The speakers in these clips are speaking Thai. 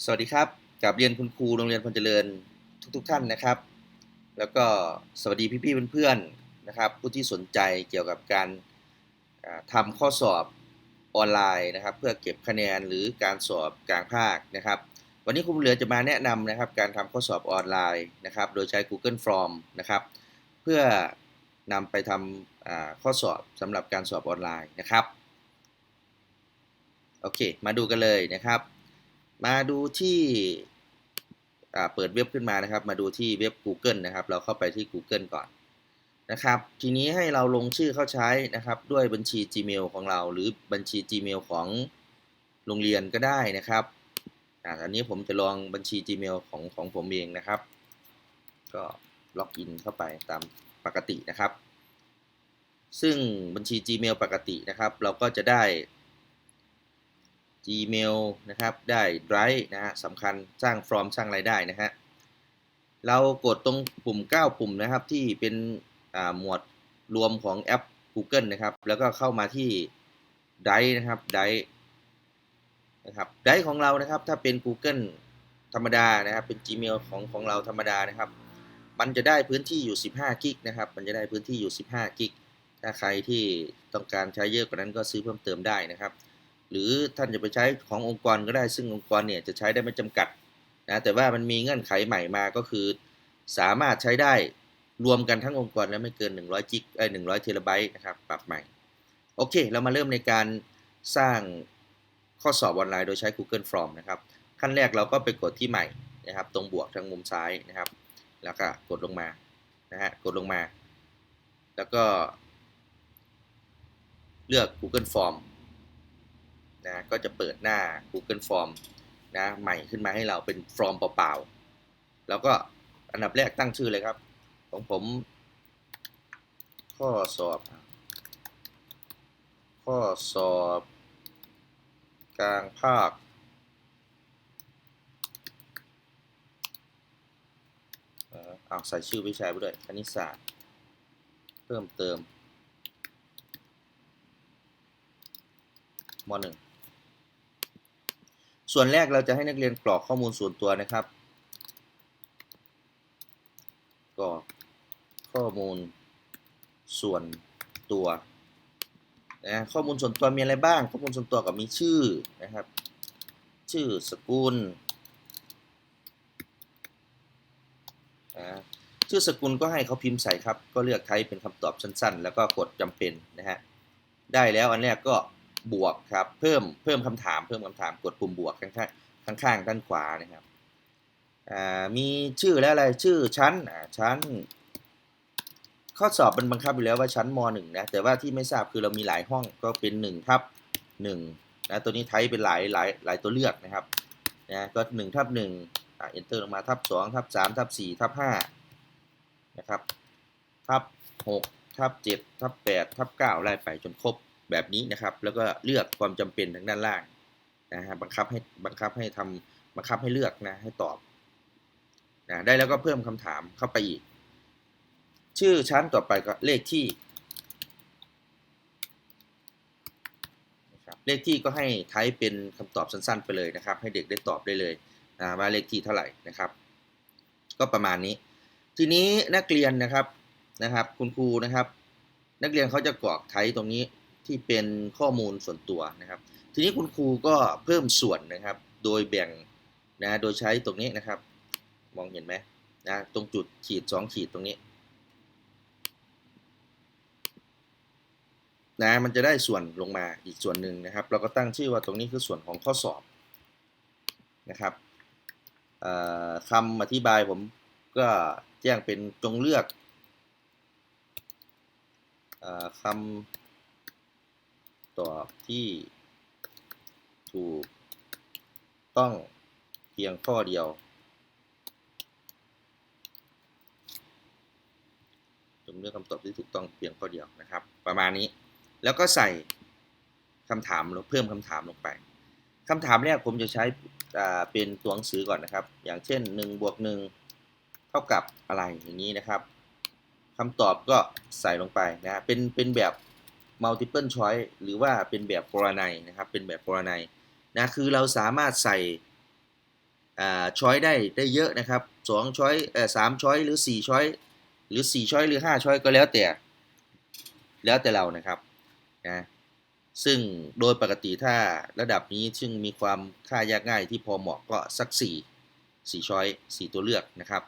สวัสดีครับกับเรียนคุณครูโรงเรียนพลเจริญทุกๆทท่านนะครับ แล้วก็สวัสดีพี่ๆเพื่อนๆนะครับ ผู้ที่สนใจเกี่ยวกับการทำข้อสอบออนไลน์นะครับ เพื่อเก็บคะแนนหรือการสอบกลางภาคนะครับ วันนี้ครูเหลือจะมาแนะนำนะครับ การทำข้อสอบออนไลน์นะครับ โดยใช้ Google Form นะครับ เพื่อนำไปทำข้อสอบสำหรับการสอบออนไลน์นะครับโอเค มาดูกันเลยนะครับ มาดูที่เปิดเว็บขึ้นมานะครับ มาดูที่เว็บ Google นะครับ เราเข้าไปที่ Google ก่อนนะครับ ทีนี้ให้เราลงชื่อเข้าใช้นะครับ ด้วยบัญชี Gmail ของเรา หรือบัญชี Gmail ของโรงเรียนก็ได้นะครับอันนี้ผมจะลองบัญชี Gmail ของของผมเองนะครับ ก็ล็อกอินเข้าไปตามปกตินะครับ ซึ่งบัญชี Gmail ปกตินะครับ เราก็จะได้ Gmail นะครับ ได้ Drive นะฮะสำคัญสร้างฟอร์มสร้างรายได้นะฮะ เรากดตรงปุ่ม 9 ปุ่มนะครับที่เป็นหมวดรวมของแอป Google นะครับ แล้วก็เข้ามาที่ Drive นะครับ Drive นะครับ Drive ของเรานะครับ ถ้าเป็น Google ธรรมดานะครับ เป็น Gmail ของของเราธรรมดานะครับ มันจะได้พื้นที่อยู่ 15 กิกนะครับ มันจะได้พื้นที่อยู่ 15 กิก ถ้าใครที่ต้องการใช้เยอะกว่านั้นก็ซื้อเพิ่มเติมได้นะครับ หรือท่านจะไปใช้ขององค์กรก็ได้ซึ่งองค์กรเนี่ยจะใช้ได้ไม่จำกัดนะแต่ว่ามันมีเงื่อนไขใหม่มาก็คือ สามารถใช้ได้รวมกันทั้งองค์กรแล้วไม่เกิน 100จิกเอ้ย100เทราไบต์นะครับปรับใหม่ โอเค เรามาเริ่มในการสร้างข้อสอบออนไลน์โดยใช้ Google Form นะครับ ขั้นแรกเราก็ไปกดที่ใหม่นะครับ ตรงบวกทางมุมซ้ายนะครับ แล้วก็กดลงมานะฮะกดลงมา แล้วก็ เลือก Google Form นะก็จะเปิดหน้า Google Form นะใหม่ขึ้นมาให้เราเป็นฟอร์มเปล่าๆ แล้วก็อันดับแรกตั้งชื่อเลยครับ ของผม ข้อสอบ ข้อสอบ กลางภาค เอาใส่ชื่อวิชาไปด้วยคณิตศาสตร์ เพิ่มเติมม .1 ส่วนแรกเราจะให้นักเรียนกรอกข้อมูลส่วนตัวนะครับกรอกข้อมูลส่วนตัวนะข้อมูลส่วนตัวมีอะไรบ้าง ข้อมูลส่วนตัวก็มีชื่อนะครับ ชื่อสกุลชื่อสกุลก็ให้เขาพิมพ์ใส่ครับ ก็เลือกใช้เป็นคำตอบสั้นๆ แล้วก็กดจำเป็นนะฮะ ได้แล้วอันแรกก็ บวกครับ เพิ่มเพิ่มคำถาม เพิ่มคำถามกดปุ่มบวกข้างข้างข้างด้านขวานะครับมีชื่อและอะไรชื่อชั้นชั้น ข้อสอบมันบังคับอยู่แล้วว่าชั้นม .1 นะแต่ว่าที่ไม่ทราบคือเรามีหลายห้องก็เป็น1ทับ1นะตัวนี้ไทยเป็นหลายหลายหลายตัวเลือกนะครับนะก็1ทับ1อ่า enter ลงมาทับ2ทับ3ทับ4ทับ5นะครับทับ6ทับ7ทับ8ทับ9ไล่ไปจนครบ แบบนี้นะครับ แล้วก็เลือกความจำเป็นทางด้านล่างนะฮะบังคับให้บังคับให้ทำบังคับให้เลือกนะให้ตอบนะได้แล้วก็เพิ่มคำถามเข้าไปอีก ชื่อชั้นต่อไปก็เลขที่เลขที่ก็ให้ไทป์เป็นคำตอบสั้นๆ ไปเลยนะครับ ให้เด็กได้ตอบได้เลยนะว่าเลขที่เท่าไหร่นะครับ ก็ประมาณนี้ ทีนี้นักเรียนนะครับนะครับ คุณครูนะครับ นักเรียนเขาจะกรอกไทป์ตรงนี้ ที่เป็นข้อมูลส่วนตัวนะครับ ทีนี้คุณครูก็เพิ่มส่วนนะครับ โดยแบ่งนะโดยใช้ตรงนี้นะครับ มองเห็นไหมนะตรงจุดขีด 2 ขีดตรงนี้นะมันจะได้ส่วนลงมาอีกส่วนหนึ่งนะครับ เราก็ตั้งชื่อว่าตรงนี้คือส่วนของข้อสอบนะครับคำอธิบายผมก็แจ้งเป็นจงเลือกคำ ตอบที่ถูกต้องเพียงข้อเดียว จงเลือกคำตอบที่ถูกต้องเพียงข้อเดียวนะครับ ประมาณนี้ แล้วก็ใส่คำถามเราเพิ่มคำถามลงไปคำถามแรกผมจะใช้เป็นตัวหนังสือก่อนนะครับ อย่างเช่น1บวก1เท่ากับอะไรอย่างนี้นะครับคำตอบก็ใส่ลงไปนะ เป็นเป็นแบบ multiple choice หรือว่าเป็นแบบกรณีนะครับ เป็นแบบกรณีนะคือเราสามารถใส่ช้อยได้ได้เยอะนะครับสองช้อยเอ่อสามช้อยหรือสี่ช้อยหรือสี่ช้อยหรือห้าช้อยก็แล้วแต่ แล้วแต่เรานะครับนะซึ่งโดยปกติถ้าระดับนี้ซึ่งมีความค่ายากง่ายที่พอเหมาะก็สักสี่สี่ช้อยสี่ตัวเลือกนะครับ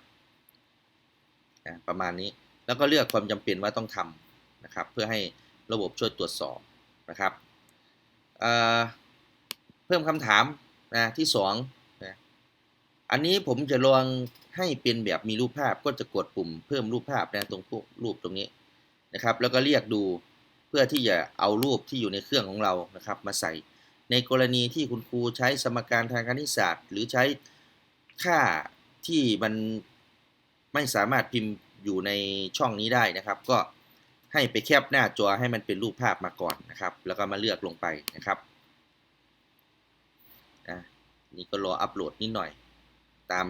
นะประมาณนี้แล้วก็เลือกความจำเป็นว่าต้องทำนะครับ เพื่อให้ ระบบช่วยตรวจสอบนะครับเเพิ่มคำถามนะที่สองนะอันนี้ผมจะลองให้เป็นแบบมีรูปภาพก็จะกดปุ่มเพิ่มรูปภาพนะตรงพวกรูปตรงนี้นะครับ แล้วก็เรียกดูเพื่อที่จะเอารูปที่อยู่ในเครื่องของเรานะครับ มาใส่ในกรณีที่คุณครูใช้สมการทางคณิตศาสตร์ หรือใช้ค่าที่มันไม่สามารถพิมพ์อยู่ในช่องนี้ได้นะครับ ก็ ให้ไปแคปหน้าจอให้มันเป็นรูปภาพมาก่อนนะครับ แล้วก็มาเลือกลงไปนะครับนะนี่ก็รออัปโหลดนิดหน่อย ตาม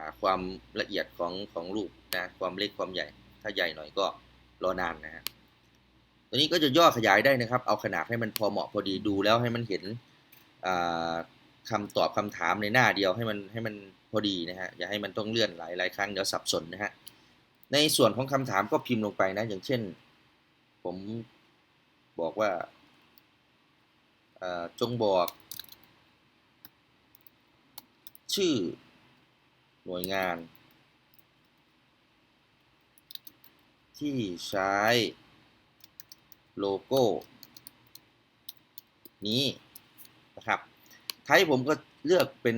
าความละเอียดของของรูปนะความเล็กความใหญ่ ถ้าใหญ่หน่อยก็รอนานนะฮะตัวนี้ก็จะย่อขยายได้นะครับ เอาขนาดให้มันพอเหมาะพอดีดูแล้วให้มันเห็นอ่าคำตอบคำถามในหน้าเดียวให้มันให้มันพอดีนะฮะอย่าให้มันต้องเลื่อนหลายหลายครั้งเดี๋ยวสับสนนะฮะ ในส่วนของคำถามก็พิมพ์ลงไปนะ อย่างเช่น ผมบอกว่าจงบอก ชื่อหน่วยงาน ที่ใช้โลโก้ นี้นะครับไทยผมก็เลือกเป็น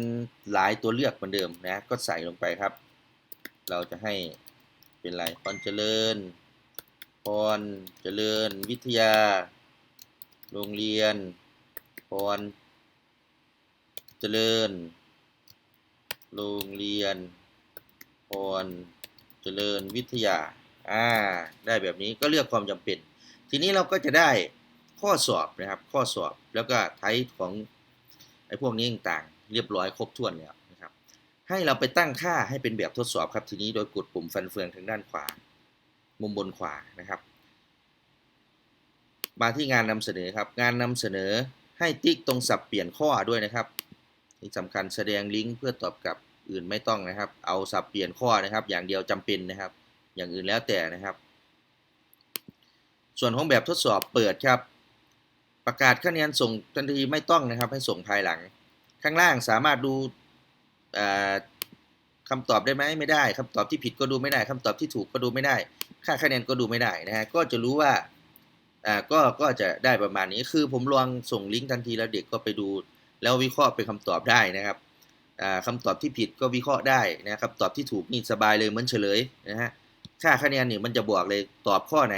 หลายตัวเลือกเหมือนเดิมนะ ก็ใส่ลงไปครับ เราจะให้ เป็นไรพรเจริญ พรเจริญ วิทยา โรงเรียน พรเจริญ โรงเรียน พรเจริญวิทยา อ่า ได้แบบนี้ก็เลือกความจำเป็น ทีนี้เราก็จะได้ข้อสอบนะครับ ข้อสอบแล้วก็ไทป์ของไอ้พวกนี้ต่างๆ เรียบร้อยครบถ้วนแล้วนะครับ ให้เราไปตั้งค่าให้เป็นแบบทดสอบครับ ทีนี้โดยกดปุ่มฟันเฟืองทางด้านขวา มุมบนขวานะครับ มาที่งานนำเสนอครับ งานนำเสนอให้ติ๊กตรงสับเปลี่ยนข้อด้วยนะครับที่สำคัญแสดงลิงก์เพื่อตอบกลับอื่นไม่ต้องนะครับ เอาสับเปลี่ยนข้อนะครับ อย่างเดียวจำเป็นนะครับ อย่างอื่นแล้วแต่นะครับ ส่วนของแบบทดสอบเปิดครับ ประกาศคะแนนส่งทันทีไม่ต้องนะครับ ให้ส่งภายหลัง ข้างล่างสามารถดู คำตอบได้ไหมไม่ได้คำตอบที่ผิดก็ดูไม่ได้คำตอบที่ถูกก็ดูไม่ได้ ค่าคะแนนก็ดูไม่ได้นะฮะก็จะรู้ว่าอ่าก็ก็จะได้ประมาณนี้คือผมลองส่งลิงก์ทันทีแล้วเด็กก็ไปดู แล้ววิเคราะห์เป็นคำตอบได้นะครับอ่าคำตอบที่ผิดก็วิเคราะห์ได้นะคำตอบที่ถูกนี่สบายเลยเหมือนเฉลยนะฮะค่าคะแนนเนี่ยมันจะบวกเลยตอบข้อไหน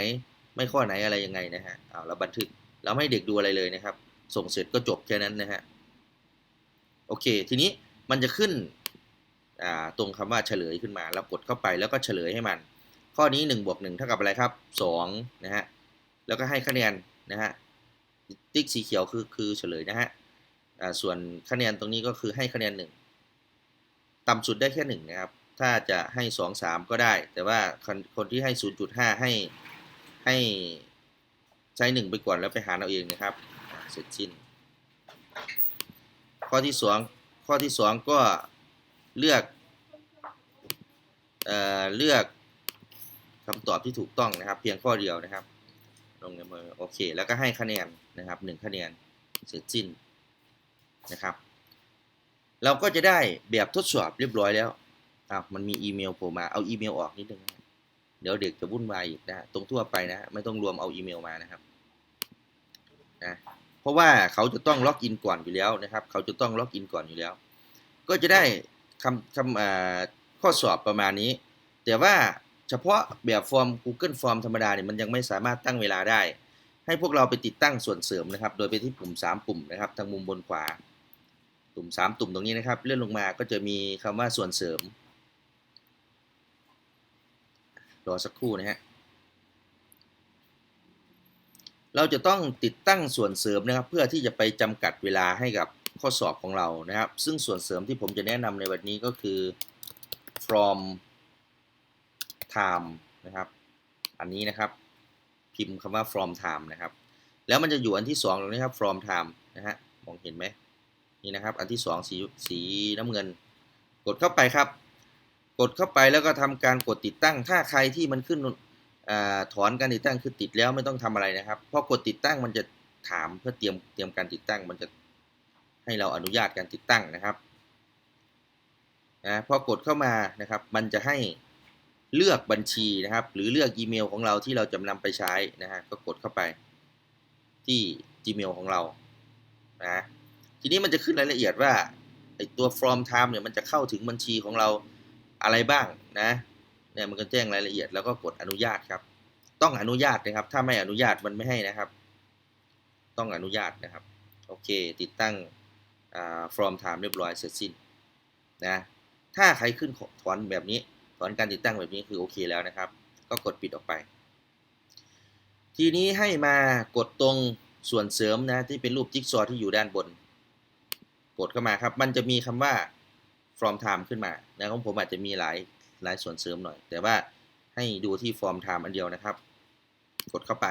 ไม่ข้อไหนอะไรยังไงนะฮะเอาเราบันทึกเราไม่ให้เด็กดูอะไรเลยนะครับ ส่งเสร็จก็จบแค่นั้นนะฮะโอเค ทีนี้ มันจะขึ้นตรงคำว่าเฉลยขึ้นมาเรากดเข้าไปแล้วก็เฉลยให้มัน ข้อนี้1บวก1เท่ากับอะไรครับ2นะฮะแล้วก็ให้คะแนนนะฮะติ๊กสีเขียวคือคือเฉลยนะฮะส่วนคะแนนตรงนี้ก็คือให้คะแนน 1 ต่ำสุดได้แค่1นะครับถ้าจะให้ 2 3 ก็ได้ แต่ว่าคนคนที่ให้ 0.5 ให้ให้ใช้ 1 ไปก่อนแล้วไปหาเอาเองนะครับเสร็จสิ้น ข้อที่ 2 ข้อที่2ก็เลือกเอ่อเลือกคำตอบที่ถูกต้องนะครับ เพียงข้อเดียวนะครับ ลงในมือโอเค แล้วก็ให้คะแนนนะครับ1คะแนนเสร็จสิ้นนะครับ เราก็จะได้แบบทดสอบเรียบร้อยแล้วอ้าวมันมีอีเมลโผล่มาเอาอีเมลออกนิดนึงเดี๋ยวเด็กจะวุ่นวายอีกนะตรงทั่วไปนะ ไม่ต้องรวมเอาอีเมลมานะครับนะ ราะว่าเขาจะต้องล็อกอินก่อนอยู่แล้วนะครับ เขาจะต้องล็อกอินก่อนอยู่แล้ว ก็จะได้คำคำข้อสอบประมาณนี้ แต่ว่าเฉพาะแบบฟอร์ม Google Form ธรรมดาเนี่ยมันยังไม่สามารถตั้งเวลาได้ ให้พวกเราไปติดตั้งส่วนเสริมนะครับ โดยไปที่ปุ่ม 3 ปุ่มนะครับ ทางมุมบนขวา ปุ่ม 3 ตุ่มตรงนี้นะครับ เลื่อนลงมาก็จะมีคำว่าส่วนเสริม รอสักครู่นะฮะ เราจะต้องติดตั้งส่วนเสริมนะครับ เพื่อที่จะไปจำกัดเวลาให้กับข้อสอบของเรานะครับ ซึ่งส่วนเสริมที่ผมจะแนะนำในวันนี้ก็คือ from time นะครับ อันนี้นะครับพิมพ์คำว่า from time นะครับ แล้วมันจะอยู่อันที่2ตรงนี้ครับ from time นะฮะมองเห็นไหมนี่นะครับ อันที่สองสีสีน้ำเงิน กดเข้าไปครับ กดเข้าไปแล้วก็ทำการกดติดตั้งถ้าใครที่มันขึ้น อถอนการติดตั้งคือติดแล้วไม่ต้องทำอะไรนะครับพอกดติดตั้งมันจะถามเพื่อเตรียมเตรียมการติดตั้ง มันจะให้เราอนุญาตการติดตั้งนะครับนะพอกดเข้ามานะครับ มันจะให้เลือกบัญชีนะครับ หรือเลือกอีเมลของเราที่เราจะนำไปใช้นะฮะก็กดเข้าไปที่ Gmail ของเรานะทีนี้มันจะขึ้นรายละเอียดว่าไอตัว from time เนี่ยมันจะเข้าถึงบัญชีของเราอะไรบ้างนะ เนี่ยมันก็แจ้งรายละเอียดแล้วก็กดอนุญาตครับ ต้องอนุญาตนะครับ ถ้าไม่อนุญาตมันไม่ให้นะครับ ต้องอนุญาตนะครับ โอเค ติดตั้ง from time เรียบร้อยเสร็จสิ้นนะ ถ้าใครขึ้นถอนแบบนี้ ถอนการติดตั้งแบบนี้คือโอเคแล้วนะครับ ก็กดปิดออกไป ทีนี้ให้มากดตรงส่วนเสริมนะที่เป็นรูปจิ๊กซอว์ที่อยู่ด้านบน กดเข้ามาครับ มันจะมีคำว่า from time ขึ้นมานะของผมอาจจะมีหลาย หลายส่วนเสริมหน่อย แต่ว่าให้ดูที่ from time อันเดียวนะครับ กดเข้าไป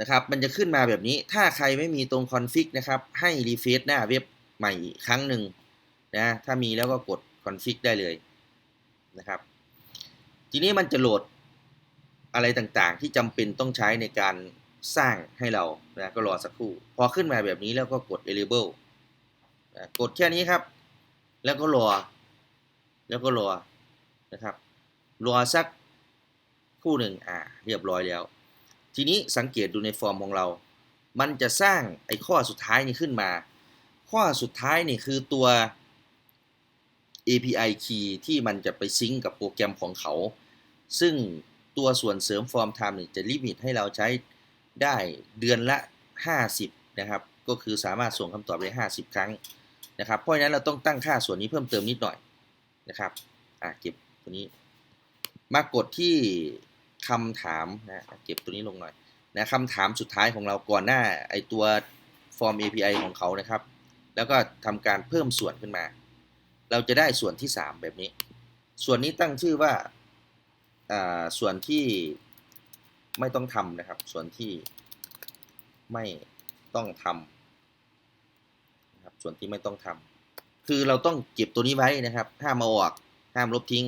นะครับ มันจะขึ้นมาแบบนี้ ถ้าใครไม่มีตรง config นะครับ ให้รีเฟซหน้าเว็บใหม่อีกครั้งหนึ่งนะ ถ้ามีแล้วก็กด config ได้เลยนะครับ ทีนี้มันจะโหลดอะไรต่างๆ ที่จำเป็นต้องใช้ในการสร้างให้เรานะก็รอสักครู่ พอขึ้นมาแบบนี้แล้วก็กด enable นะกดแค่นี้ครับ แล้วก็รอ แล้วก็รอนะครับ รอสักคู่หนึ่งอ่า เรียบร้อยแล้ว ทีนี้สังเกตดูในฟอร์มของเรา มันจะสร้างไอ้ข้อสุดท้ายนี้ขึ้นมา ข้อสุดท้ายนี่คือตัว API key ที่มันจะไปซิงกับโปรแกรมของเขา ซึ่งตัวส่วนเสริม Form Time นี่จะลิมิตให้เราใช้ได้เดือนละ 50 นะครับ ก็คือสามารถส่งคำตอบได้ 50 ครั้งนะครับ เพราะฉะนั้นเราต้องตั้งค่าส่วนนี้เพิ่มเติมนิดหน่อย นะครับอะเก็บตัวนี้ มากดที่คำถามนะเก็บตัวนี้ลงหน่อยนะคำถามสุดท้ายของเราก่อนหน้าไอตัว Form API ของเขานะครับ แล้วก็ทำการเพิ่มส่วนขึ้นมา เราจะได้ส่วนที่ 3 แบบนี้ ส่วนนี้ตั้งชื่อว่าส่วนที่ไม่ต้องทำนะครับ ส่วนที่ไม่ต้องทำนะครับส่วนที่ไม่ต้องทำ คือเราต้องเก็บตัวนี้ไว้นะครับห้ามเอาออกห้ามลบทิ้ง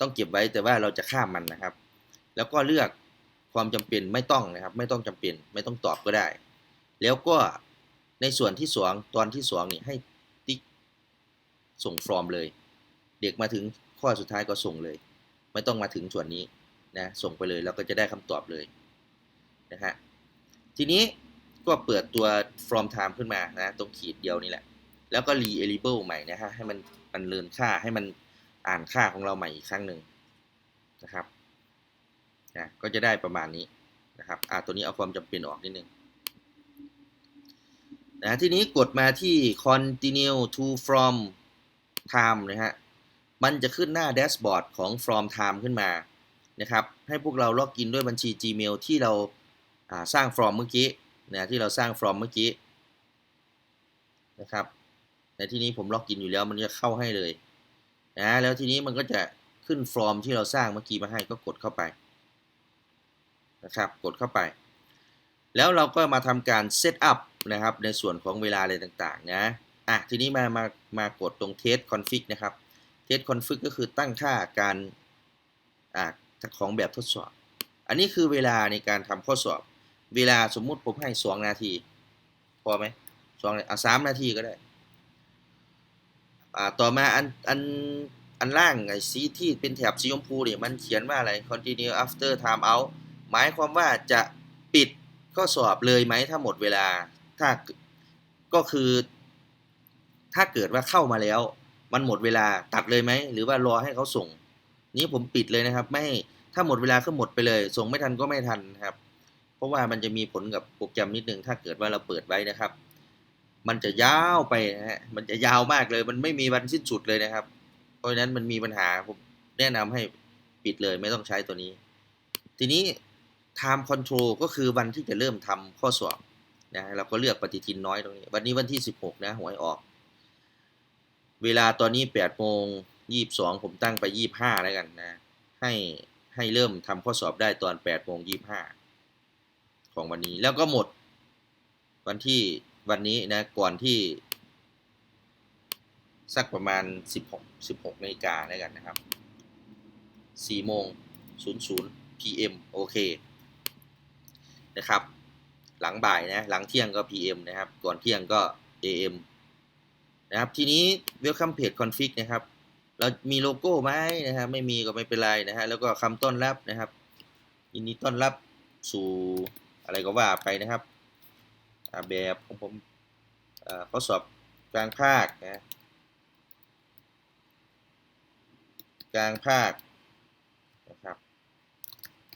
ต้องเก็บไว้แต่ว่าเราจะข้ามมันนะครับ แล้วก็เลือกความจำเป็นไม่ต้องนะครับ ไม่ต้องจำเป็น ไม่ต้องตอบก็ได้ แล้วก็ในส่วนที่สองตอนที่สองนี่ให้ติ๊กส่งฟอร์มเลย เด็กมาถึงข้อสุดท้ายก็ส่งเลย ไม่ต้องมาถึงส่วนนี้นะส่งไปเลยแล้วก็จะได้คำตอบเลยนะฮะทีนี้ก็เปิดตัว from time ขึ้นมานะตรงขีดเดียวนี่แหละ แล้วก็ re-enable ใหม่นะฮะให้มันมันเลินค่าให้มันอ่านค่าของเราใหม่อีกครั้งหนึ่งนะครับนะก็จะได้ประมาณนี้นะครับอ่าตัวนี้เอาความจำเป็นออกนิดนึงนะทีนี้กดมาที่ continue to from time นะฮะมันจะขึ้นหน้าแดชบอร์ดของ from time ขึ้นมานะครับให้พวกเราล็อกอินด้วยบัญชี Gmail ที่เราสร้าง from เมื่อกี้นะที่เราสร้าง from เมื่อกี้นะครับ ในที่นี้ผมล็อกอินอยู่แล้วมันจะเข้าให้เลยนะแล้วทีนี้มันก็จะขึ้น from ที่เราสร้างเมื่อกี้มาให้ก็กดเข้าไปนะครับกดเข้าไป แล้วเราก็มาทำการเซตอัพนะครับในส่วนของเวลาอะไรต่างๆนะอะทีนี้มามามากดตรงเทสคอนฟิกนะครับเทสคอนฟิกก็คือตั้งค่าการอ่าของแบบทดสอบ อันนี้คือเวลาในการทำข้อสอบ เวลาสมมุติผมให้สองนาที พอไหมสองอะสามนาทีก็ได้ อ่าต่อมาอันอันอันล่างไอ้สีที่เป็นแถบสีชมพูเนี่ยมันเขียนว่าอะไร continue after time out หมายความว่าจะปิดข้อสอบเลยไหมถ้าหมดเวลา ถ้าก็คือ ถ้าเกิดว่าเข้ามาแล้ว มันหมดเวลาตัดเลยไหม หรือว่ารอให้เขาส่ง นี้ผมปิดเลยนะครับ ไม่ถ้าหมดเวลาก็หมดไปเลย ส่งไม่ทันก็ไม่ทันครับ เพราะว่ามันจะมีผลกับโปรแกรมนิดนึงถ้าเกิดว่าเราเปิดไว้นะครับ มันจะยาวไปนะฮะ มันจะยาวมากเลย มันไม่มีวันสิ้นสุดเลยนะครับ เพราะฉะนั้นมันมีปัญหา ผมแนะนำให้ปิดเลยไม่ต้องใช้ตัวนี้ ทีนี้ time control ก็คือวันที่จะเริ่มทำข้อสอบนะเราก็เลือกปฏิทินน้อยตรงนี้ วันนี้วันที่ 16 นะหวยออก เวลาตอนนี้8โมง22 ผมตั้งไป 25 แล้วกันนะ ให้ให้เริ่มทำข้อสอบได้ตอน8โมง25 ของวันนี้ แล้วก็หมดวันที่ วันนี้นะก่อนที่ สักประมาณ 16 16นาฬิกาแล้วกันนะครับ4โมง00 PM โอเคนะครับ หลังบ่ายนะ หลังเที่ยงก็ PM นะครับ ก่อนเที่ยงก็ AM นะครับ ทีนี้ Welcome Page Config นะครับ เรามีโลโก้ไหมนะครับ ไม่มีก็ไม่เป็นไรนะฮะ แล้วก็คำต้อนรับนะครับยินดีต้อนรับสู่อะไรก็ว่าไปนะครับ แบบของผมข้อสอบกลางภาคนะกลางภาคนะครับ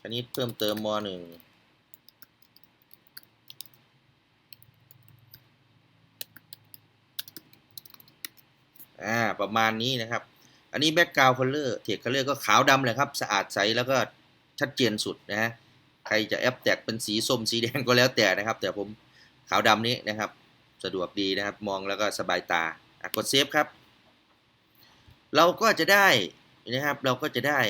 คณิตเพิ่มเติมม .1 อ่าประมาณนี้นะครับ อันนี้แบ็กกราวด์คัลเลอร์เทคคัลเลอร์ก็ขาวดำเลยครับ สะอาดใสแล้วก็ชัดเจนสุดนะฮะใครจะแอปแตกเป็นสีส้มสีแดงก็แล้วแต่นะครับ แต่ผม ขาวดำนี้นะครับ สะดวกดีนะครับมองแล้วก็สบายตาอะกดเซฟครับ เราก็จะได้นะครับเราก็จะได้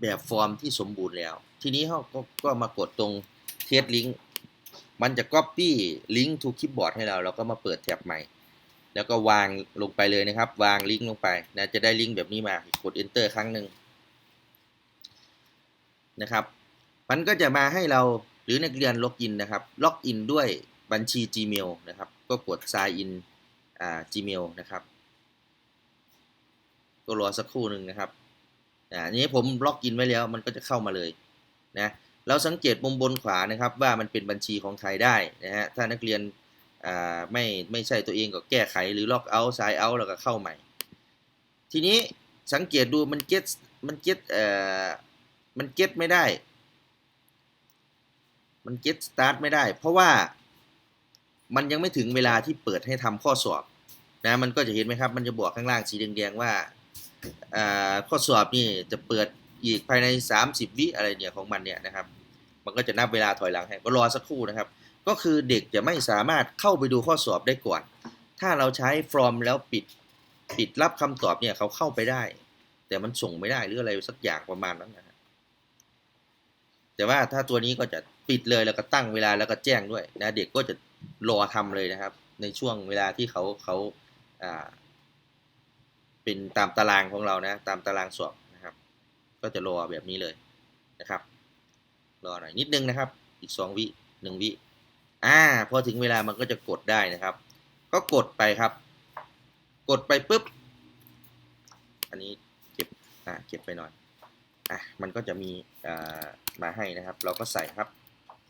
แบบฟอร์มที่สมบูรณ์แล้ว ทีนี้เราก็ก็มากดตรงเทสลิงก์มันจะ Copy ลิงก์ to Clipboard ให้เรา เราก็มาเปิดแท็บใหม่ แล้วก็วางลงไปเลยนะครับ วางลิงก์ลงไปนะจะได้ลิงก์แบบนี้มากด Enter ครั้งหนึ่งนะครับ มันก็จะมาให้เรา หรือนักเรียนล็อกอินนะครับ ล็อกอินด้วยบัญชี Gmail นะครับ ก็กด sign in อ่า Gmail นะครับก็รอสักครู่หนึ่งนะครับอ่านี้ผมล็อกอินไว้แล้วมันก็จะเข้ามาเลยนะเราสังเกตมุมบนขวานะครับว่ามันเป็นบัญชีของใครได้นะฮะถ้านักเรียนอ่าไม่ไม่ใช่ตัวเองก็แก้ไขหรือล็อกเอาท์ sign out แล้วก็เข้าใหม่ ทีนี้สังเกตดูมัน get มัน get เอ่อมัน get ไม่ได้ มัน get start ไม่ได้ เพราะว่ามันยังไม่ถึงเวลาที่เปิดให้ทำข้อสอบนะมันก็จะเห็นไหมครับ มันจะบอกข้างล่างสีแดงๆว่าข้อสอบนี่จะเปิดอีกภายใน 30 วิอะไรเนี่ยของมันเนี่ยนะครับ มันก็จะนับเวลาถอยหลังให้ก็รอสักครู่นะครับ ก็คือเด็กจะไม่สามารถเข้าไปดูข้อสอบได้ก่อน ถ้าเราใช้ from แล้วปิดปิดรับคำตอบเนี่ยเขาเข้าไปได้ แต่มันส่งไม่ได้หรืออะไรสักอย่างประมาณนั้นนะแต่ว่าถ้าตัวนี้ก็จะ ปิดเลยแล้วก็ตั้งเวลาแล้วก็แจ้งด้วยนะเด็กก็จะรอทำเลยนะครับ ในช่วงเวลาที่เขาเขาอ่าเป็นตามตารางของเรานะตามตารางสอบนะครับ ก็จะรอแบบนี้เลยนะครับ รอหน่อยนิดนึงนะครับ อีกสองวิหนึ่งวิอ่าพอถึงเวลามันก็จะกดได้นะครับ ก็กดไปครับ กดไปปุ๊บ อันนี้เก็บอ่าเก็บไปหน่อยอะมันก็จะมีอ่ามาให้นะครับ เราก็ใส่ครับ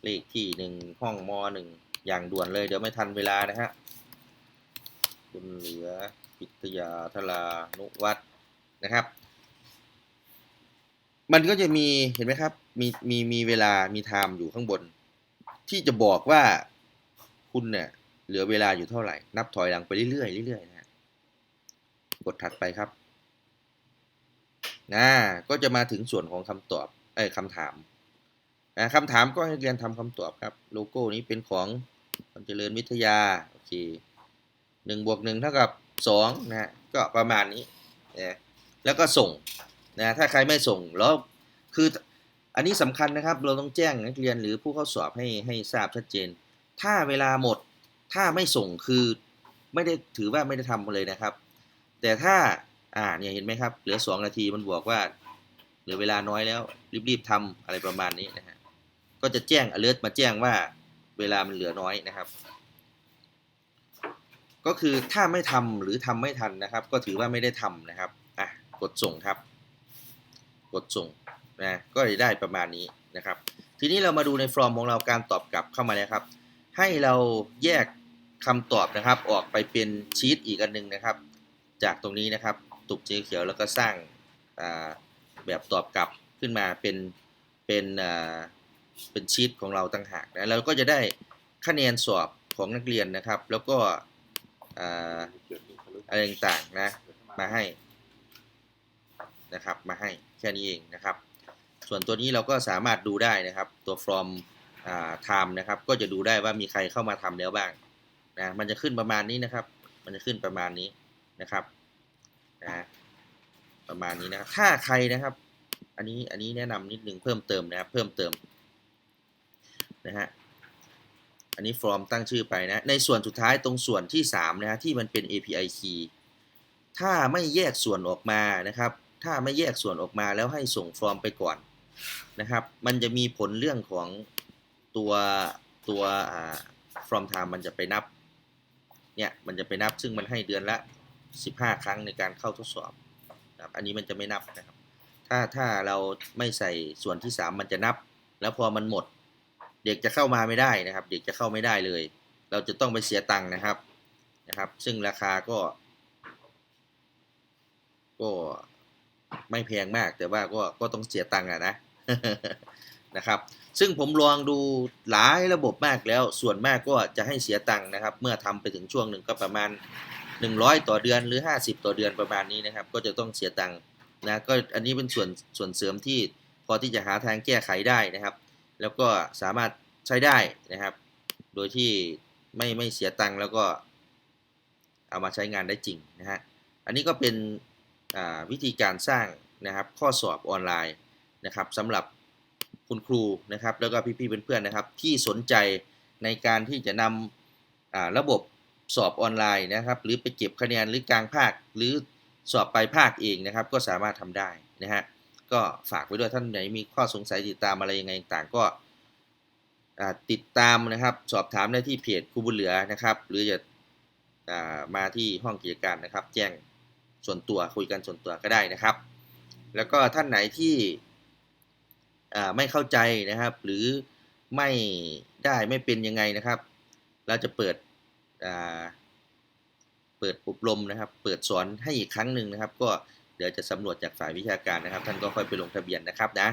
เลขที่หนึ่งห้องมหนึ่งอย่างด่วนเลย เดี๋ยวไม่ทันเวลานะฮะคุณเหลือพิทยาธรานุวัฒนะครับ มันก็จะมีเห็นไหมครับ มีมีมีเวลามีไทม์อยู่ข้างบน ที่จะบอกว่าคุณเนี่ยเหลือเวลาอยู่เท่าไหร่ นับถอยหลังไปเรื่อยๆเรื่อยๆนะฮะกดถัดไปครับนะก็จะมาถึงส่วนของคำตอบเอ้คำถาม คำถามก็ให้เรียนทำคำตอบครับ โลโก้นี้เป็นของคนเจริญวิทยา โอเคหนึ่งบวกหนึ่งเท่ากับสองนะฮะก็ประมาณนี้นะแล้วก็ส่งนะถ้าใครไม่ส่งแล้วคืออันนี้สำคัญนะครับ เราต้องแจ้งนักเรียนหรือผู้เข้าสอบให้ให้ทราบชัดเจน ถ้าเวลาหมดถ้าไม่ส่งคือไม่ได้ถือว่าไม่ได้ทำเลยนะครับ แต่ถ้าอ่าเนี่ยเห็นไหมครับ เหลือสองนาทีมันบอกว่า เหลือเวลาน้อยแล้ว รีบๆทำอะไรประมาณนี้นะฮะ ก็จะแจ้ง alert มาแจ้งว่าเวลามันเหลือน้อยนะครับ ก็คือถ้าไม่ทำหรือทำไม่ทันนะครับ ก็ถือว่าไม่ได้ทำนะครับอะกดส่งครับ กดส่งนะก็จะได้ประมาณนี้นะครับ ทีนี้เรามาดูในฟอร์มของเราการตอบกลับเข้ามาแล้วครับ ให้เราแยกคำตอบนะครับ ออกไปเป็นชีตอีกอันนึงนะครับ จากตรงนี้นะครับ ตุกสีเขียวแล้วก็สร้างแบบตอบกลับขึ้นมาเป็นเป็นอ่า เป็นชีตของเราต่างหากนะเราก็จะได้คะแนนสอบของนักเรียนนะครับ แล้วก็อะไรต่างๆนะมาให้นะครับมาให้แค่นี้เองนะครับ ส่วนตัวนี้เราก็สามารถดูได้นะครับ ตัว from time นะครับ ก็จะดูได้ว่ามีใครเข้ามาทำแล้วบ้างนะมันจะขึ้นประมาณนี้นะครับ มันจะขึ้นประมาณนี้นะครับนะประมาณนี้นะครับถ้าใครนะครับ อันนี้อันนี้แนะนำนิดนึงเพิ่มเติมนะครับ เพิ่มเติม นะฮะ อันนี้ from ตั้งชื่อไปนะ ในส่วนสุดท้ายตรงส่วนที่3นะฮะที่มันเป็น API key ถ้าไม่แยกส่วนออกมานะครับ ถ้าไม่แยกส่วนออกมาแล้วให้ส่ง from ไปก่อนนะครับ มันจะมีผลเรื่องของตัวตัวอ่า from time มันจะไปนับ เนี่ย มันจะไปนับซึ่งมันให้เดือนละ 15 ครั้งในการเข้าทดสอบนะครับอันนี้มันจะไม่นับนะครับ ถ้าถ้าเราไม่ใส่ส่วนที่ 3 มันจะนับ แล้วพอมันหมด เด็กจะเข้ามาไม่ได้นะครับ เด็กจะเข้าไม่ได้เลย เราจะต้องไปเสียตังค์นะครับนะครับ ซึ่งราคาก็ ก็ไม่แพงมากแต่ว่าก็ก็ต้องเสียตังค์อะนะนะครับ ซึ่งผมลองดูหลายระบบมากแล้ว ส่วนมากก็จะให้เสียตังค์นะครับ เมื่อทำไปถึงช่วงหนึ่งก็ประมาณ 100 ต่อเดือนหรือ 50 ต่อเดือนประมาณนี้นะครับ ก็จะต้องเสียตังค์นะก็อันนี้เป็นส่วนส่วนเสริมที่พอที่จะหาทางแก้ไขได้นะครับ แล้วก็สามารถใช้ได้นะครับ โดยที่ไม่ไม่เสียตังค์แล้วก็เอามาใช้งานได้จริงนะฮะ อันนี้ก็เป็นวิธีการสร้างนะครับข้อสอบออนไลน์นะครับสำหรับคุณครูนะครับแล้วก็พี่ๆเพื่อนๆนะครับ ที่สนใจในการที่จะนำระบบสอบออนไลน์นะครับ หรือไปเก็บคะแนนหรือกลางภาคหรือสอบปลายภาคเองนะครับ ก็สามารถทำได้นะฮะ ก็ฝากไว้ด้วยท่านไหนมีข้อสงสัยติดตามอะไรยังไงต่างก็ติดตามนะครับสอบถามได้ที่เพจครูบุญเหลือนะครับ หรือจะอ่ามาที่ห้องกิจการนะครับ แจ้งส่วนตัวคุยกันส่วนตัวก็ได้นะครับ แล้วก็ท่านไหนที่ไม่เข้าใจนะครับ หรือไม่ได้ไม่เป็นยังไงนะครับ เราจะเปิดเปิดอบรมนะครับ เปิดสอนให้อีกครั้งหนึ่งนะครับ ก็ ดี๋ยวจะสำรวจจากฝ่ายวิชาการนะครับ ท่านก็ค่อยไปลงทะเบียนนะครับนะ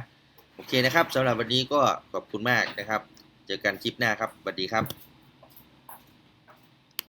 โอเคนะครับสำหรับวันนี้ก็ขอบคุณมากนะครับ เจอกันคลิปหน้าครับสวัสดีครับ